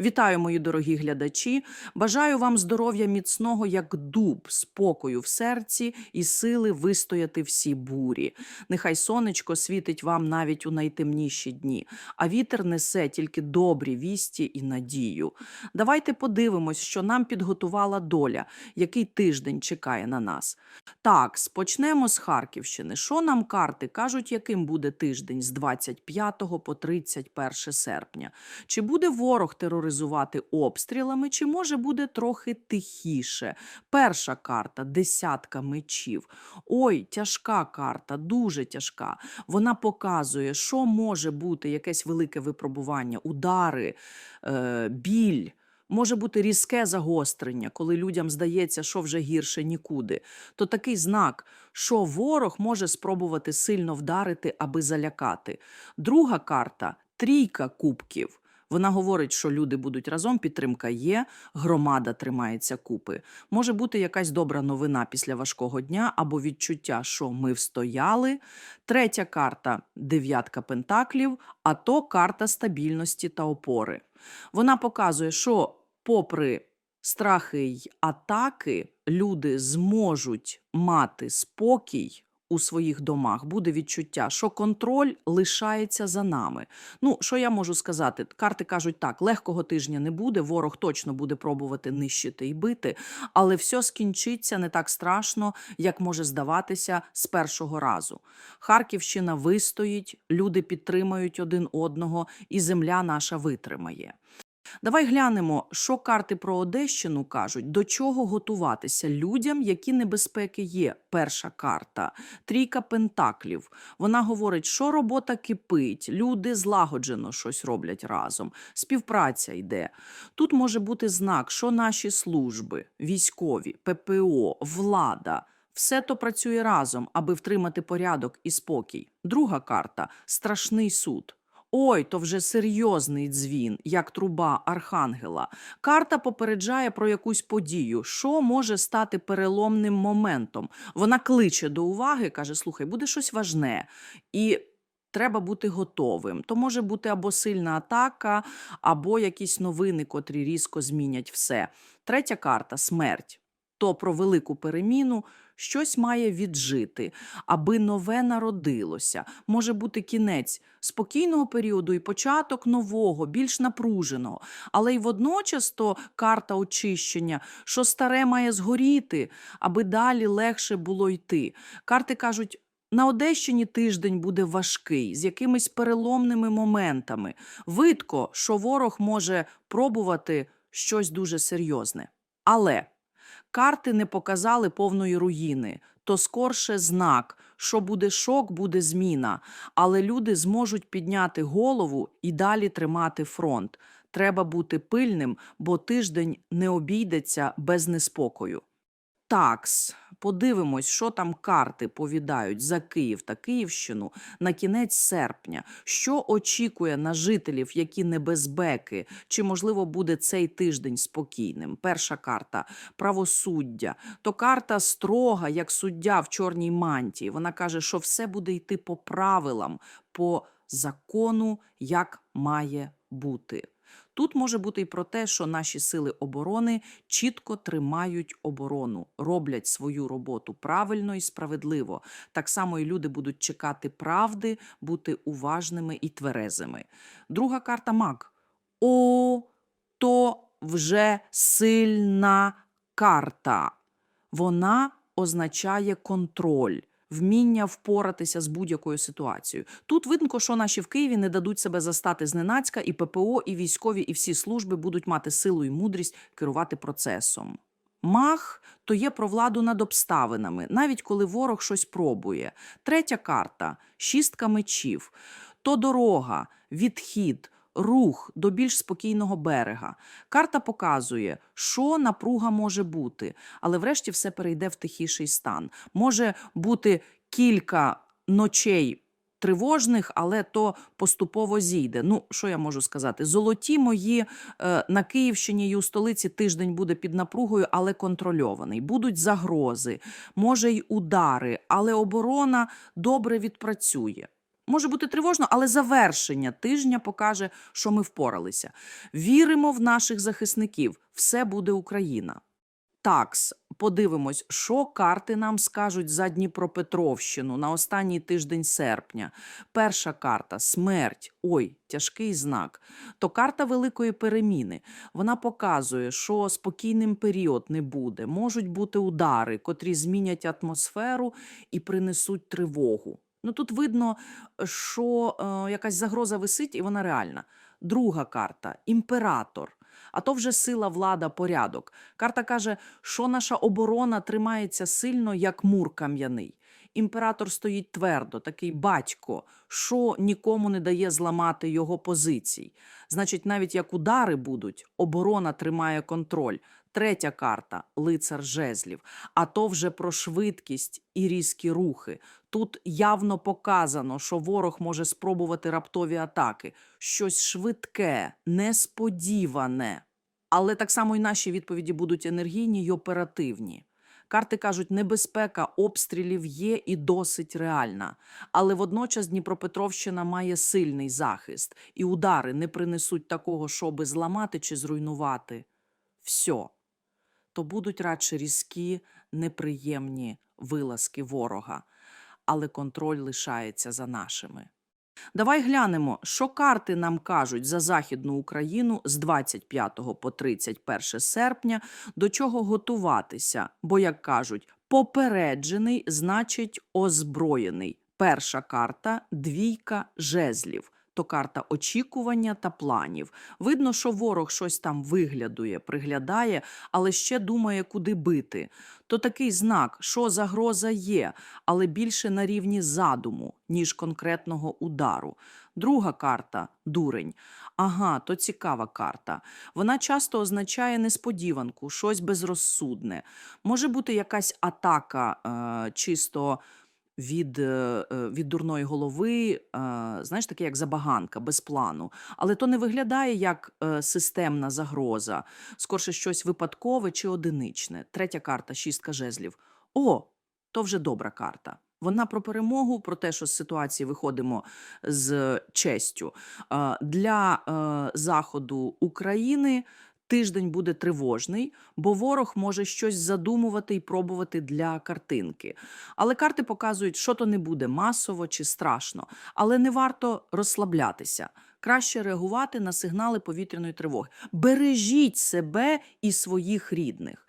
Вітаю, мої дорогі глядачі. Бажаю вам здоров'я міцного, як дуб, спокою в серці і сили вистояти всі бурі. Нехай сонечко світить вам навіть у найтемніші дні, а вітер несе тільки добрі вісті і надію. Давайте подивимось, що нам підготувала доля, який тиждень чекає на нас. Так, почнемо з Харківщини. Що нам карти кажуть, яким буде тиждень з 25 по 31 серпня? Чи буде ворог тероризувати обстрілами, чи може буде трохи тихіше? Перша карта десятка мечів. Ой, тяжка карта, дуже тяжка. Вона показує, що може бути якесь велике випробування, удари, е, біль. Може бути різке загострення, коли людям здається, що вже гірше нікуди. То такий знак, що ворог може спробувати сильно вдарити, аби залякати. Друга карта трійка кубків. Вона говорить, що люди будуть разом, підтримка є, громада тримається купи. Може бути якась добра новина після важкого дня або відчуття, що ми встояли. Третя карта дев'ятка пентаклів, а то карта стабільності та опори. Вона показує, що, попри страхи й атаки, люди зможуть мати спокій. У своїх домах буде відчуття, що контроль лишається за нами. Ну, що я можу сказати? Карти кажуть так: легкого тижня не буде, ворог точно буде пробувати нищити і бити, але все скінчиться не так страшно, як може здаватися з першого разу. Харківщина вистоїть, люди підтримають один одного, і земля наша витримає. Давай глянемо, що карти про Одещину кажуть, до чого готуватися людям, які небезпеки є. Перша карта трійка пентаклів. Вона говорить, що робота кипить, люди злагоджено щось роблять разом, співпраця йде. Тут може бути знак, що наші служби, військові, ППО, влада. Все то працює разом, аби втримати порядок і спокій. Друга карта страшний суд. Ой, то вже серйозний дзвін, як труба архангела. Карта попереджає про якусь подію, що може стати переломним моментом. Вона кличе до уваги, каже: слухай, буде щось важне. І треба бути готовим. То може бути або сильна атака, або якісь новини, котрі різко змінять все. Третя карта смерть. То про велику переміну щось має віджити, аби нове народилося. Може бути кінець спокійного періоду і початок нового, більш напруженого. Але й водночас то карта очищення, що старе має згоріти, аби далі легше було йти. Карти кажуть. На Одещині тиждень буде важкий, з якимись переломними моментами. Видко, що ворог може пробувати щось дуже серйозне. Але карти не показали повної руїни, то скорше знак, що буде шок, буде зміна, але люди зможуть підняти голову і далі тримати фронт. Треба бути пильним, бо тиждень не обійдеться без неспокою. Такс, подивимось, що там карти повідають за Київ та Київщину на кінець серпня. Що очікує на жителів, які небезпеки, чи можливо буде цей тиждень спокійним? Перша карта правосуддя. То карта строга, як суддя в чорній мантії. Вона каже, що все буде йти по правилам, по закону, як має бути. Тут може бути і про те, що наші сили оборони чітко тримають оборону, роблять свою роботу правильно і справедливо. Так само і люди будуть чекати правди, бути уважними і тверезими. Друга карта маг. О, то вже сильна карта. Вона означає контроль. Вміння впоратися з будь-якою ситуацією. Тут видно, що наші в Києві не дадуть себе застати зненацька, і ППО, і військові, і всі служби будуть мати силу і мудрість керувати процесом. Мах то є про владу над обставинами, навіть коли ворог щось пробує. Третя карта шістка мечів, то дорога, відхід, рух до більш спокійного берега. Карта показує, що напруга може бути, але врешті все перейде в тихіший стан. Може бути кілька ночей. Тривожних, але то поступово зійде. Ну, що я можу сказати? Золоті мої е, на Київщині і у столиці тиждень буде під напругою, але контрольований. Будуть загрози, може й удари, але оборона добре відпрацює. Може бути тривожно, але завершення тижня покаже, що ми впоралися. Віримо в наших захисників. Все буде Україна. Такс, подивимось, що карти нам скажуть за Дніпропетровщину на останній тиждень серпня. Перша карта смерть. Ой, тяжкий знак. То карта великої переміни. Вона показує, що спокійним період не буде. Можуть бути удари, котрі змінять атмосферу і принесуть тривогу. Ну тут видно, що е, якась загроза висить, і вона реальна. Друга карта імператор. А то вже сила, влада, порядок. Карта каже, що наша оборона тримається сильно, як мур кам'яний. Імператор стоїть твердо, такий батько, що нікому не дає зламати його позицій. Значить, навіть як удари будуть, оборона тримає контроль. Третя карта лицар жезлів. А то вже про швидкість і різкі рухи. Тут явно показано, що ворог може спробувати раптові атаки, щось швидке, несподіване. Але так само і наші відповіді будуть енергійні й оперативні. Карти кажуть, небезпека обстрілів є і досить реальна. Але водночас Дніпропетровщина має сильний захист, і удари не принесуть такого, щоби зламати чи зруйнувати. Все. То будуть радше різкі, неприємні вилазки ворога, але контроль лишається за нашими. Давай глянемо, що карти нам кажуть за Західну Україну з 25 по 31 серпня, до чого готуватися, бо, як кажуть, попереджений значить озброєний. Перша карта двійка жезлів. То карта очікування та планів. Видно, що ворог щось там виглядує, приглядає, але ще думає, куди бити. То такий знак, що загроза є, але більше на рівні задуму, ніж конкретного удару. Друга карта дурень. Ага, то цікава карта. Вона часто означає несподіванку, щось безрозсудне. Може бути якась атака е, чисто від, е, е, від дурної голови, знаєш, таке як забаганка, без плану. Але то не виглядає як е, системна загроза, скорше щось випадкове чи одиничне. Третя карта шістка жезлів. О, то вже добра карта. Вона про перемогу, про те, що з ситуації виходимо з честю. Для заходу України тиждень буде тривожний, бо ворог може щось задумувати і пробувати для картинки. Але карти показують, що то не буде масово чи страшно, але не варто розслаблятися. Краще реагувати на сигнали повітряної тривоги. Бережіть себе і своїх рідних.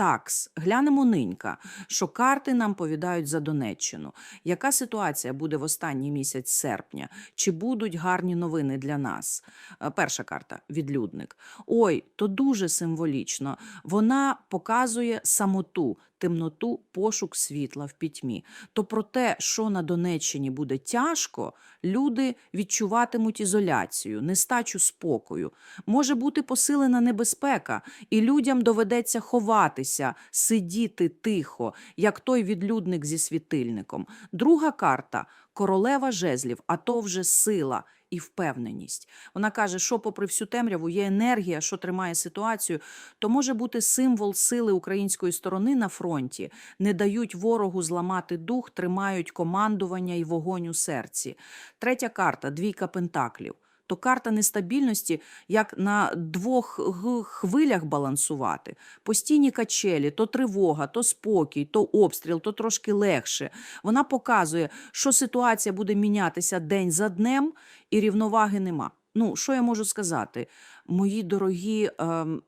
Такс, глянемо нинька, що карти нам повідають за Донеччину. Яка ситуація буде в останній місяць серпня? Чи будуть гарні новини для нас? Е, Перша карта відлюдник. Ой, то дуже символічно. Вона показує самоту, темноту, пошук світла в пітьмі. То про те, що на Донеччині буде тяжко, люди відчуватимуть ізоляцію, нестачу спокою. Може бути посилена небезпека, і людям доведеться ховатися, сидіти тихо, як той відлюдник зі світильником. Друга карта королева жезлів, а то вже сила. І впевненість. Вона каже, що, попри всю темряву, є енергія, що тримає ситуацію, то може бути символ сили української сторони на фронті, не дають ворогу зламати дух, тримають командування і вогонь у серці. Третя карта двійка пентаклів. То карта нестабільності, як на двох хвилях балансувати. Постійні качелі, то тривога, то спокій, то обстріл, то трошки легше. Вона показує, що ситуація буде мінятися день за днем, і рівноваги нема. Ну, що я можу сказати? Мої дорогі, ем,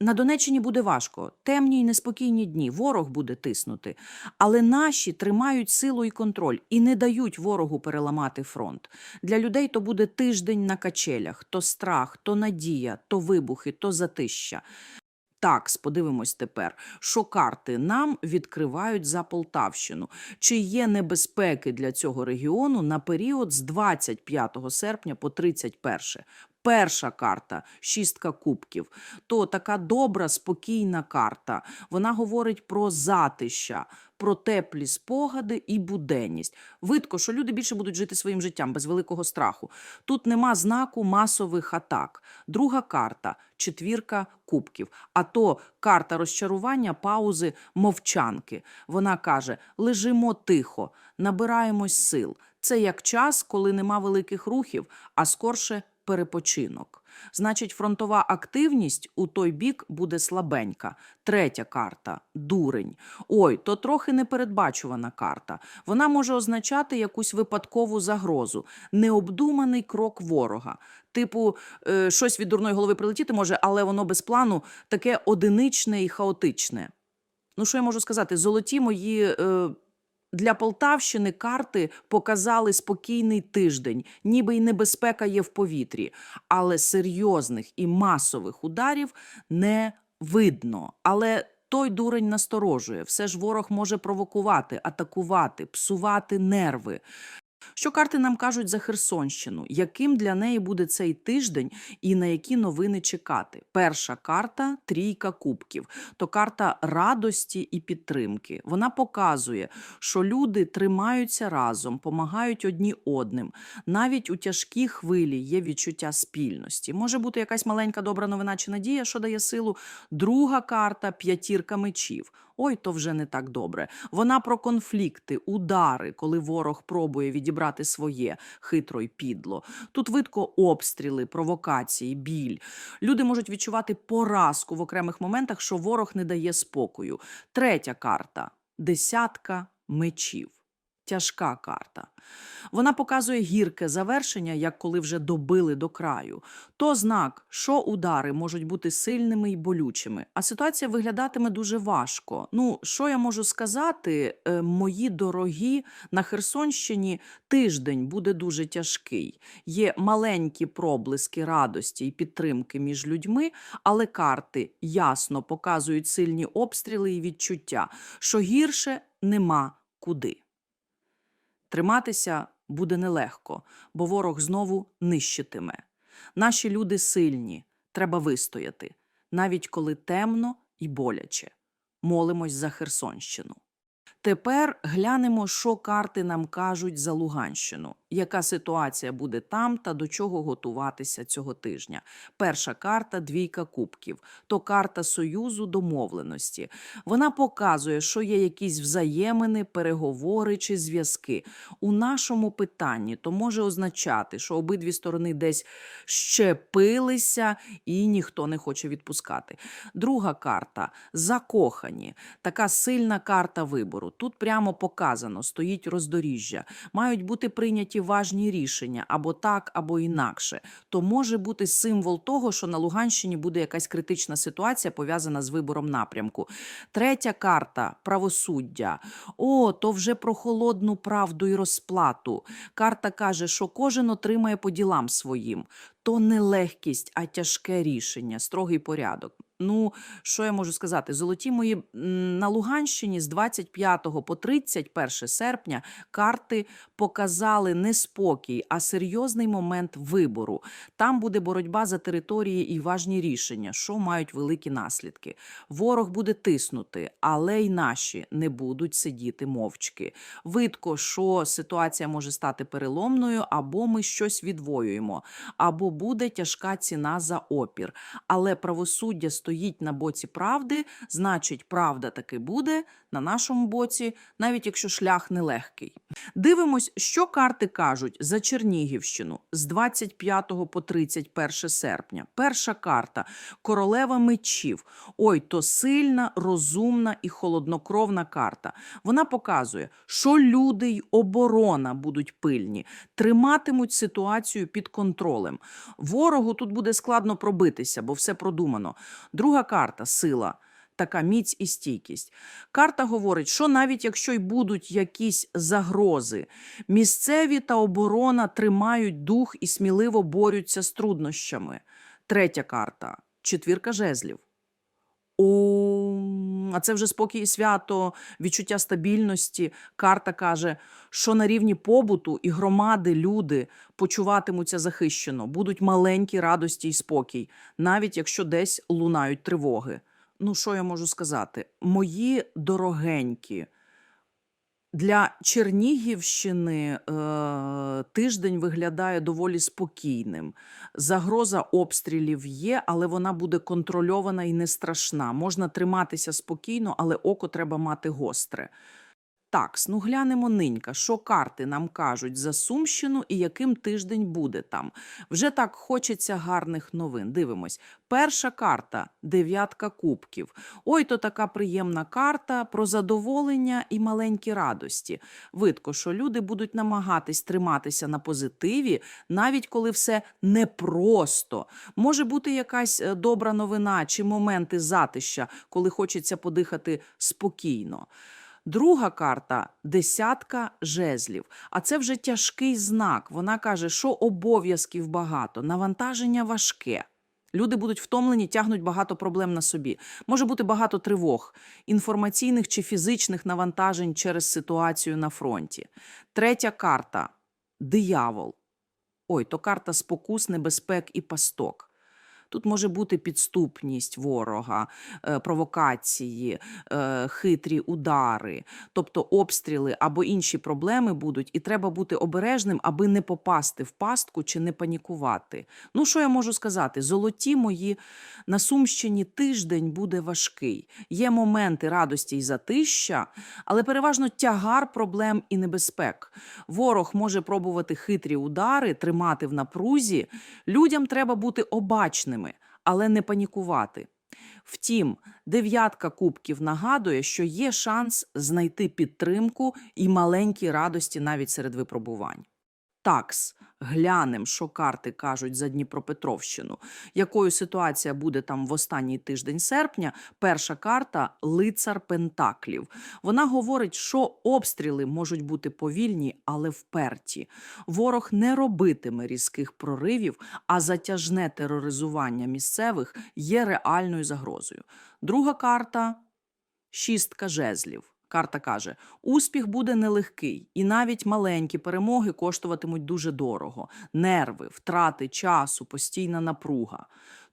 на Донеччині буде важко, темні й неспокійні дні, ворог буде тиснути. Але наші тримають силу і контроль і не дають ворогу переламати фронт. Для людей то буде тиждень на качелях, то страх, то надія, то вибухи, то затища. Так, подивимось тепер, що карти нам відкривають за Полтавщину. Чи є небезпеки для цього регіону на період з 25 серпня по 31? Перша карта шістка кубків. То така добра, спокійна карта. Вона говорить про затища, про теплі спогади і буденність. Видко, що люди більше будуть жити своїм життям без великого страху. Тут нема знаку масових атак. Друга карта четвірка кубків. А то карта розчарування, паузи, мовчанки. Вона каже: лежимо тихо, набираємось сил. Це як час, коли нема великих рухів, а скорше перепочинок. Значить, фронтова активність у той бік буде слабенька. Третя карта дурень. Ой, то трохи непередбачувана карта. Вона може означати якусь випадкову загрозу, необдуманий крок ворога. Типу, е, щось від дурної голови прилетіти може, але воно без плану таке одиничне і хаотичне. Ну, що я можу сказати? Золоті мої. Е, для Полтавщини карти показали спокійний тиждень, ніби й небезпека є в повітрі, але серйозних і масових ударів не видно. Але той дурень насторожує. Все ж ворог може провокувати, атакувати, псувати нерви. Що карти нам кажуть за Херсонщину? Яким для неї буде цей тиждень і на які новини чекати? Перша карта трійка кубків, то карта радості і підтримки. Вона показує, що люди тримаються разом, помагають одні одним. Навіть у тяжкій хвилі є відчуття спільності. Може бути якась маленька добра новина чи надія, що дає силу. Друга карта п'ятірка мечів. Ой, то вже не так добре. Вона про конфлікти, удари, коли ворог пробує відібрати своє хитро й підло. Тут видко обстріли, провокації, біль. Люди можуть відчувати поразку в окремих моментах, що ворог не дає спокою. Третя карта десятка мечів. Тяжка карта. Вона показує гірке завершення, як коли вже добили до краю. То знак, що удари можуть бути сильними і болючими, а ситуація виглядатиме дуже важко. Ну, що я можу сказати, Е, мої дорогі, на Херсонщині тиждень буде дуже тяжкий. Є маленькі проблиски радості і підтримки між людьми, але карти ясно показують сильні обстріли і відчуття, що гірше нема куди. Триматися буде нелегко, бо ворог знову нищитиме. Наші люди сильні, треба вистояти, навіть коли темно і боляче. Молимось за Херсонщину. Тепер глянемо, що карти нам кажуть за Луганщину. Яка ситуація буде там та до чого готуватися цього тижня? Перша карта двійка кубків, то карта союзу домовленості. Вона показує, що є якісь взаємини, переговори чи зв'язки. У нашому питанні то може означати, що обидві сторони десь щепилися і ніхто не хоче відпускати. Друга карта закохані. Така сильна карта вибору. Тут прямо показано, стоїть роздоріжжя. Мають бути прийняті важні рішення або так, або інакше. То може бути символ того, що на Луганщині буде якась критична ситуація пов'язана з вибором напрямку. Третя карта правосуддя. О, то вже про холодну правду і розплату. Карта каже, що кожен отримає по ділам своїм. То не легкість, а тяжке рішення, строгий порядок. Ну, що я можу сказати? Золоті мої на Луганщині з 25 по 31 серпня карти показали не спокій, а серйозний момент вибору. Там буде боротьба за території і важні рішення, що мають великі наслідки. Ворог буде тиснути, але й наші не будуть сидіти мовчки. Видко, що ситуація може стати переломною, або ми щось відвоюємо, або буде тяжка ціна за опір. Але правосуддя стоїть на боці правди, значить, правда таки буде на нашому боці, навіть якщо шлях нелегкий. Дивимось, що карти кажуть за Чернігівщину з 25 по 31 серпня. Перша карта королева мечів. Ой, то сильна, розумна і холоднокровна карта. Вона показує, що люди й оборона будуть пильні, триматимуть ситуацію під контролем. Ворогу тут буде складно пробитися, бо все продумано. Друга карта сила. Така міць і стійкість. Карта говорить, що навіть якщо й будуть якісь загрози, місцеві та оборона тримають дух і сміливо борються з труднощами. Третя карта четвірка жезлів. О, А це вже спокій і свято, відчуття стабільності. Карта каже, що на рівні побуту і громади люди почуватимуться захищено, будуть маленькі радості і спокій, навіть якщо десь лунають тривоги. Ну, що я можу сказати? Мої дорогенькі. Для Чернігівщини е, тиждень виглядає доволі спокійним. Загроза обстрілів є, але вона буде контрольована і не страшна. Можна триматися спокійно, але око треба мати гостре. Так, ну глянемо нинька, що карти нам кажуть за Сумщину і яким тиждень буде там. Вже так хочеться гарних новин. Дивимось. Перша карта дев'ятка кубків. Ой, то така приємна карта про задоволення і маленькі радості. Видко, що люди будуть намагатись триматися на позитиві, навіть коли все непросто. Може бути якась е, добра новина чи моменти затища, коли хочеться подихати спокійно. Друга карта десятка жезлів. А це вже тяжкий знак. Вона каже, що обов'язків багато, навантаження важке. Люди будуть втомлені, тягнуть багато проблем на собі. Може бути багато тривог, інформаційних чи фізичних навантажень через ситуацію на фронті. Третя карта диявол. Ой, то карта спокус, небезпек і пасток. Тут може бути підступність ворога, е, провокації, е, хитрі удари, тобто обстріли або інші проблеми будуть, і треба бути обережним, аби не попасти в пастку чи не панікувати. Ну, що я можу сказати? Золоті мої на Сумщині тиждень буде важкий. Є моменти радості і затища, але переважно тягар проблем і небезпек. Ворог може пробувати хитрі удари, тримати в напрузі. Людям треба бути обачними, але не панікувати. Втім, дев'ятка кубків нагадує, що є шанс знайти підтримку і маленькі радості навіть серед випробувань. Такс, глянем, що карти кажуть за Дніпропетровщину. Якою ситуація буде там в останній тиждень серпня? Перша карта лицар Пентаклів. Вона говорить, що обстріли можуть бути повільні, але вперті. Ворог не робитиме різких проривів, а затяжне тероризування місцевих є реальною загрозою. Друга карта шістка жезлів. Карта каже: успіх буде нелегкий, і навіть маленькі перемоги коштуватимуть дуже дорого. Нерви, втрати часу, постійна напруга.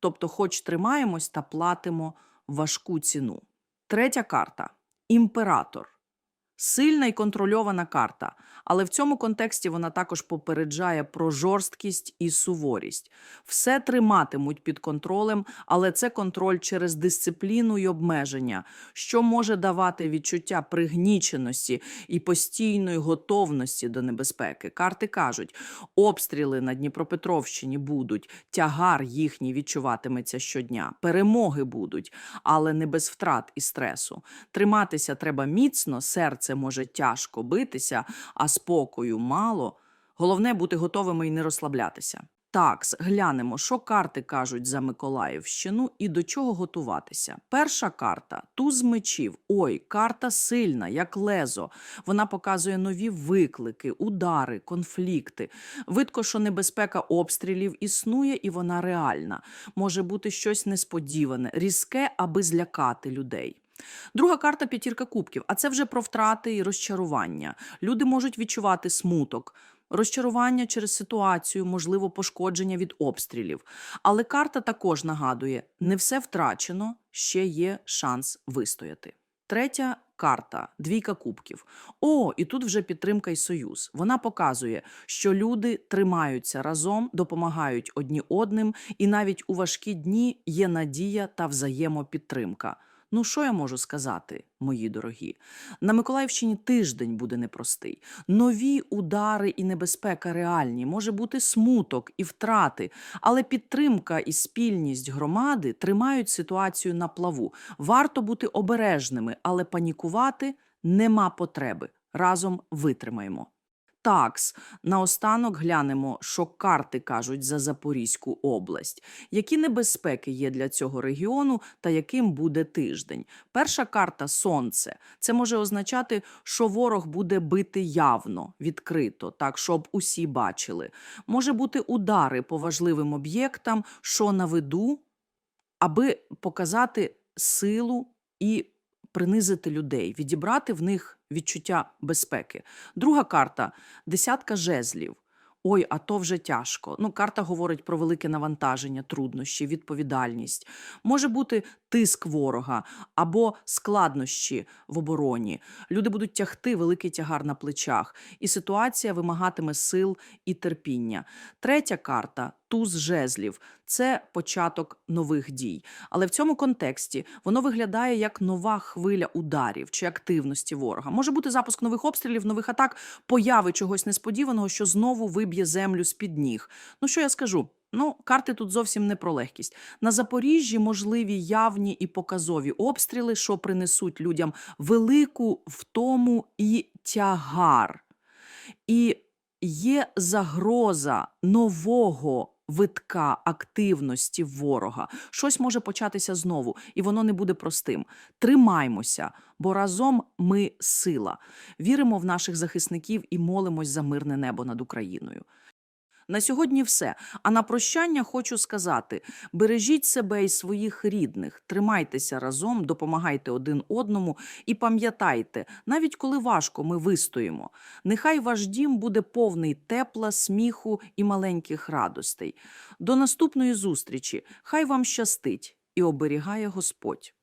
Тобто, хоч тримаємось та платимо важку ціну. Третя карта імператор. Сильна і контрольована карта, але в цьому контексті вона також попереджає про жорсткість і суворість. Все триматимуть під контролем, але це контроль через дисципліну і обмеження, що може давати відчуття пригніченості і постійної готовності до небезпеки. Карти кажуть, обстріли на Дніпропетровщині будуть, тягар їхній відчуватиметься щодня, перемоги будуть, але не без втрат і стресу. Триматися треба міцно, серце може тяжко битися, а спокою мало. Головне бути готовими і не розслаблятися. Так, глянемо, що карти кажуть за Миколаївщину і до чого готуватися. Перша карта туз мечів. Ой, карта сильна, як лезо. Вона показує нові виклики, удари, конфлікти. Видко, що небезпека обстрілів існує і вона реальна. Може бути щось несподіване, різке, аби злякати людей. Друга карта п'ятірка кубків, а це вже про втрати і розчарування. Люди можуть відчувати смуток. Розчарування через ситуацію, можливо, пошкодження від обстрілів. Але карта також нагадує: не все втрачено, ще є шанс вистояти. Третя карта двійка кубків. О, і тут вже підтримка і союз. Вона показує, що люди тримаються разом, допомагають одні одним, і навіть у важкі дні є надія та взаємопідтримка. Ну, що я можу сказати, мої дорогі? На Миколаївщині тиждень буде непростий. Нові удари і небезпека реальні, може бути смуток і втрати, але підтримка і спільність громади тримають ситуацію на плаву. Варто бути обережними, але панікувати нема потреби. Разом витримаємо. Такс, наостанок глянемо, що карти кажуть за Запорізьку область. Які небезпеки є для цього регіону та яким буде тиждень? Перша карта сонце. Це може означати, що ворог буде бити явно, відкрито, так щоб усі бачили. Може бути удари по важливим об'єктам, що на виду, аби показати силу і принизити людей, відібрати в них відчуття безпеки. Друга карта десятка жезлів. Ой, а то вже тяжко. Ну, карта говорить про велике навантаження, труднощі, відповідальність. Може бути тиск ворога або складнощі в обороні. Люди будуть тягти великий тягар на плечах, і ситуація вимагатиме сил і терпіння. Третя карта туз жезлів це початок нових дій. Але в цьому контексті воно виглядає як нова хвиля ударів чи активності ворога. Може бути запуск нових обстрілів, нових атак, появи чогось несподіваного, що знову виб'є землю з-під ніг. Ну що я скажу? Ну, карти тут зовсім не про легкість. На Запоріжжі можливі явні і показові обстріли, що принесуть людям велику втому і тягар. І є загроза нового витка активності ворога. Щось може початися знову, і воно не буде простим. Тримаймося, бо разом ми сила. Віримо в наших захисників і молимось за мирне небо над Україною. На сьогодні все. А на прощання хочу сказати: бережіть себе і своїх рідних, тримайтеся разом, допомагайте один одному і пам'ятайте, навіть коли важко, ми вистоїмо. Нехай ваш дім буде повний тепла, сміху і маленьких радостей. До наступної зустрічі. Хай вам щастить і оберігає Господь.